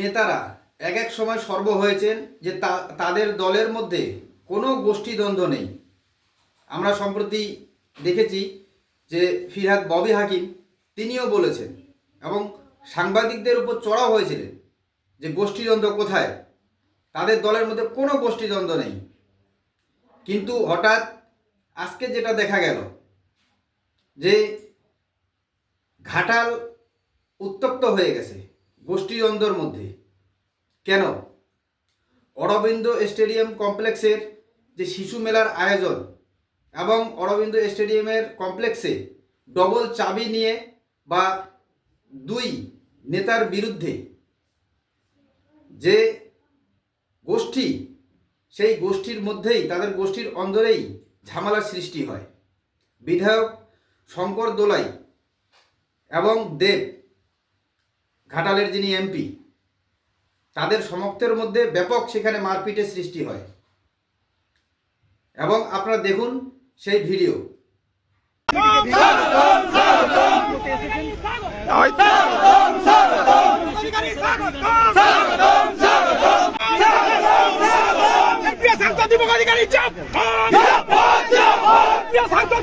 নেতারা এক এক সময় সর্ব হয়েছেন যে তাদের দলের মধ্যে কোনো গোষ্ঠীদ্বন্দ্ব নেই। আমরা সম্প্রতি দেখেছি যে ফিরহাদ ববি হাকিম, তিনিও বলেছেন এবং সাংবাদিকদের উপর চড়াও হয়েছিলেন যে গোষ্ঠীদ্বন্দ্ব কোথায়? তাদের দলের মধ্যে কোনো গোষ্ঠীদ্বন্দ্ব নেই। কিন্তু হঠাৎ আজকে যেটা দেখা গেল যে ঘাটাল উত্তপ্ত হয়ে গেছে। গোষ্ঠীদ্বন্দ্বর মধ্যে। কেন? অরবিন্দ স্টেডিয়াম কমপ্লেক্সের যে শিশু মেলার আয়োজন এবং অরবিন্দ স্টেডিয়ামের কমপ্লেক্সে ডবল চাবি নিয়ে বা দুই নেতার বিরুদ্ধে যে গোষ্ঠী, সেই গোষ্ঠীর মধ্যেই, তাদের গোষ্ঠীর অন্দরেই ঝামেলার সৃষ্টি হয়। বিধায়ক শঙ্কর দোলাই এবং দেব ঘাটালের যিনি এমপি তাদের সমর্থের মধ্যে ব্যাপক সেখানে মারপিটের সৃষ্টি হয়। এবং আপনারা দেখুন সেই ভিডিও। প্রিয় সাংসদ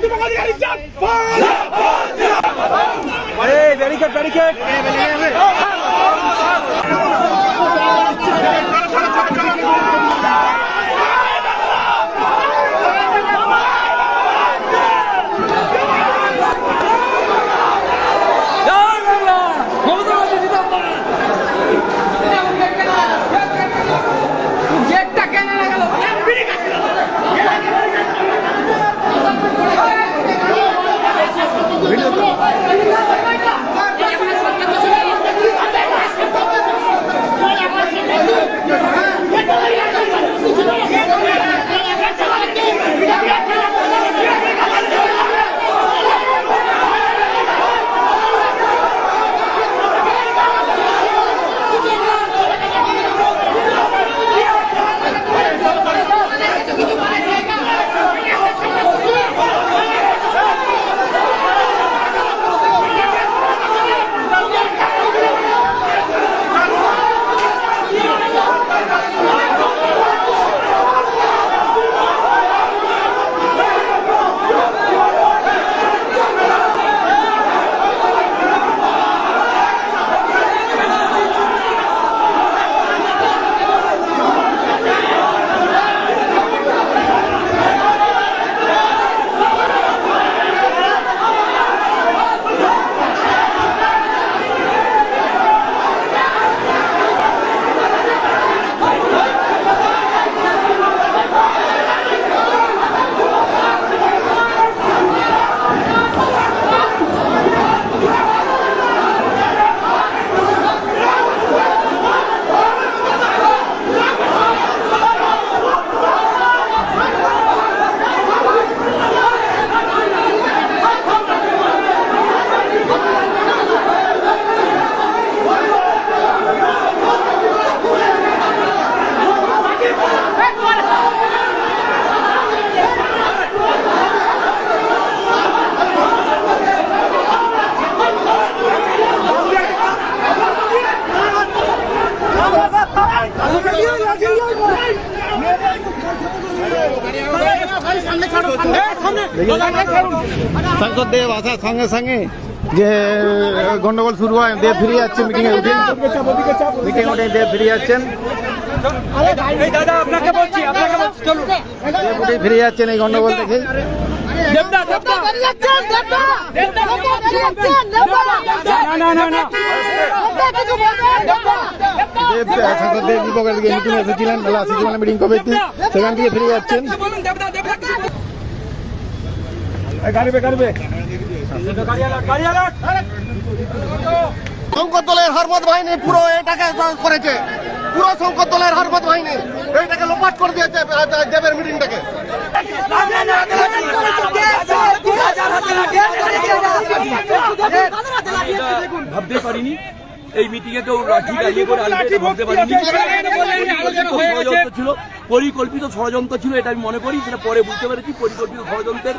সাংসদ দেব আসার সঙ্গে সঙ্গে যে গন্ডগোল শুরু হয় দেব ফিরে যাচ্ছে মিটিং এ উঠে মিটিং উঠে দেব ফিরে যাচ্ছেন। এই দাদা আপনাকে বলছি আপনাকে বলছি চলুন ফিরে যাচ্ছেন এই গন্ডগোল দেখে দেবদা দেবদা না না না না দেব সাংসদ দেব দীপকের দিকে মিটিং এসেছিলেন বেলা এসেছিলেন মিটিং কমিটি সেখান থেকে ফিরে যাচ্ছেন শঙ্কর দলের হরমত বাহিনী পুরো এটাকে করেছে পুরো শঙ্কর দলের বাহিনী এইটাকে লোপাট করে দিয়েছে দেবের মিটিংটাকে ভাবতে পারিনি। এই মিটিং এ কেউ লাঠি ইয়ে করে ভাবতে পারিনি। ছিল। পরিকল্পিত ষড়যন্ত্র ছিল এটা আমি মনে করি সেটা পরে বুঝতে পেরেছি। পরিকল্পিত ষড়যন্ত্রের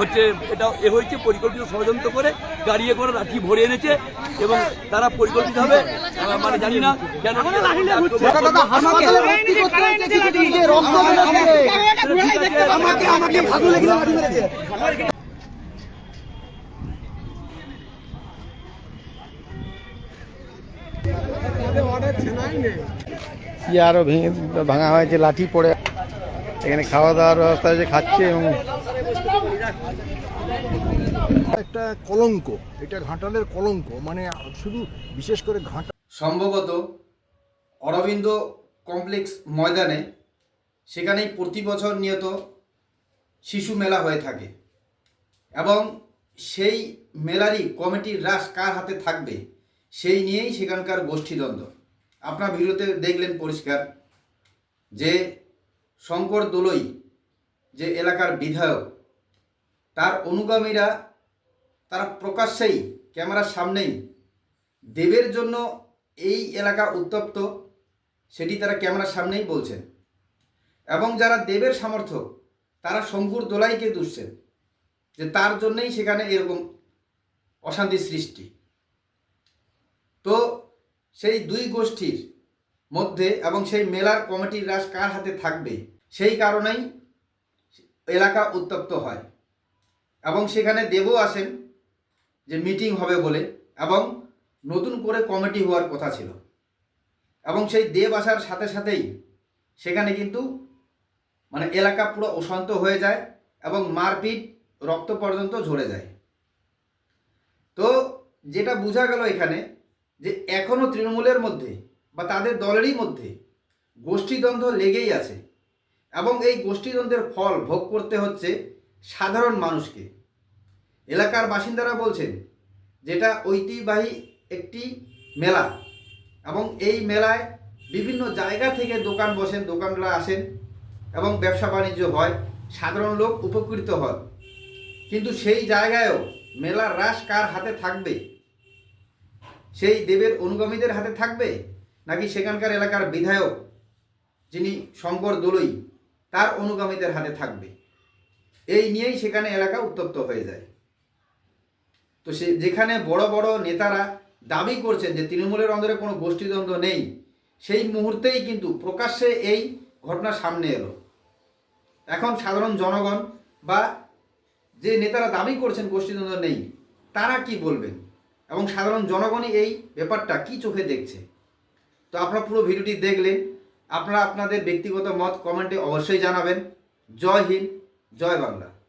হচ্ছে এটা এ হয়েছে পরিকল্পিত ষড়যন্ত্র করে গাড়িয়ে করে লাঠি ভরে এনেছে এবং তারা পরিকল্পিতভাবে মানে জানি না কেন আমাকে আমাকে ভাগু লেগে চেয়ারও ভেঙে ভাঙা হয়েছে লাঠি পড়ে। এখানে খাওয়া দাওয়ার ব্যবস্থা হয়েছে খাচ্ছে এবং একটা কলঙ্ক, এটা ঘাটালের কলঙ্ক মানে শুধু বিশেষ করে ঘাটা সম্ভবত অরবিন্দ কমপ্লেক্স ময়দানে সেখানেই প্রতি বছর নিয়ত শিশু মেলা হয়ে থাকে। এবং সেই মেলারই কমিটির রাস কার হাতে থাকবে, সেই নিয়েই সেখানকার গোষ্ঠীদ্বন্দ্ব। আপনার ভিডিওতে দেখলেন পরিষ্কার যে শঙ্কর দোলই যে এলাকার বিধায়ক তার অনুগামীরা তারা প্রকাশ্যেই, ক্যামেরার সামনেই দেবের জন্য এই এলাকা উত্তপ্ত, সেটি তারা ক্যামেরার সামনেই বলছেন। এবং যারা দেবের সমর্থক তারা শঙ্কুর দোলাইকে দুষছেন, যে তার জন্যেই সেখানে এরকম অশান্তি সৃষ্টি। তো সেই দুই গোষ্ঠীর মধ্যে এবং সেই মেলার কমিটির রাস কার হাতে থাকবে, সেই কারণেই এলাকা উত্তপ্ত হয়। এবং সেখানে দেবও আসেন যে মিটিং হবে বলে এবং নতুন করে কমিটি হওয়ার কথা ছিল। এবং সেই দেব আসার সাথে সাথেই সেখানে কিন্তু মানে এলাকা পুরো অশান্ত হয়ে যায় এবং মারপিট রক্ত পর্যন্ত ঝরে যায়। তো যেটা বোঝা গেল এখানে যে এখনও তৃণমূলের মধ্যে বা তাদের দলেরই মধ্যে গোষ্ঠীদ্বন্দ্ব লেগেই আছে এবং এই গোষ্ঠীদ্বন্দ্বের ফল ভোগ করতে হচ্ছে সাধারণ মানুষকে। এলাকার বাসিন্দারা বলছেন, যেটা ঐতিহ্যবাহী একটি মেলা এবং এই মেলায় বিভিন্ন জায়গা থেকে দোকান বসেন দোকানরা আসেন এবং ব্যবসা বাণিজ্য হয়, সাধারণ লোক উপকৃত হন। কিন্তু সেই জায়গায়ও মেলার রাস কার হাতে থাকবে? সেই দেবের অনুগামীদের হাতে থাকবে? নাকি সেখানকার এলাকার বিধায়ক, যিনি শঙ্কর দোলই, তার অনুগামীদের হাতে থাকবে? এই নিয়েই সেখানে এলাকা উত্তপ্ত হয়ে যায়। তো সে যেখানে বড় বড় নেতারা দাবি করছেন যে তৃণমূলের অন্দরে কোনো গোষ্ঠীদ্বন্দ্ব নেই, সেই মুহূর্তেই কিন্তু প্রকাশ্যে এই ঘটনা সামনে এলো। এখন সাধারণ জনগণ বা যে নেতারা দাবি করছেন গোষ্ঠীদ্বন্দ্ব নেই, তারা কি বলবেন? এবং সাধারণ জনগণই এই ব্যাপারটা কি চোখে দেখছে? তো আপনারা পুরো ভিডিওটি দেখলেন। আপনারা আপনাদের ব্যক্তিগত মত কমেন্টে অবশ্যই জানাবেন। জয় হিন্দ। জয় বাংলা।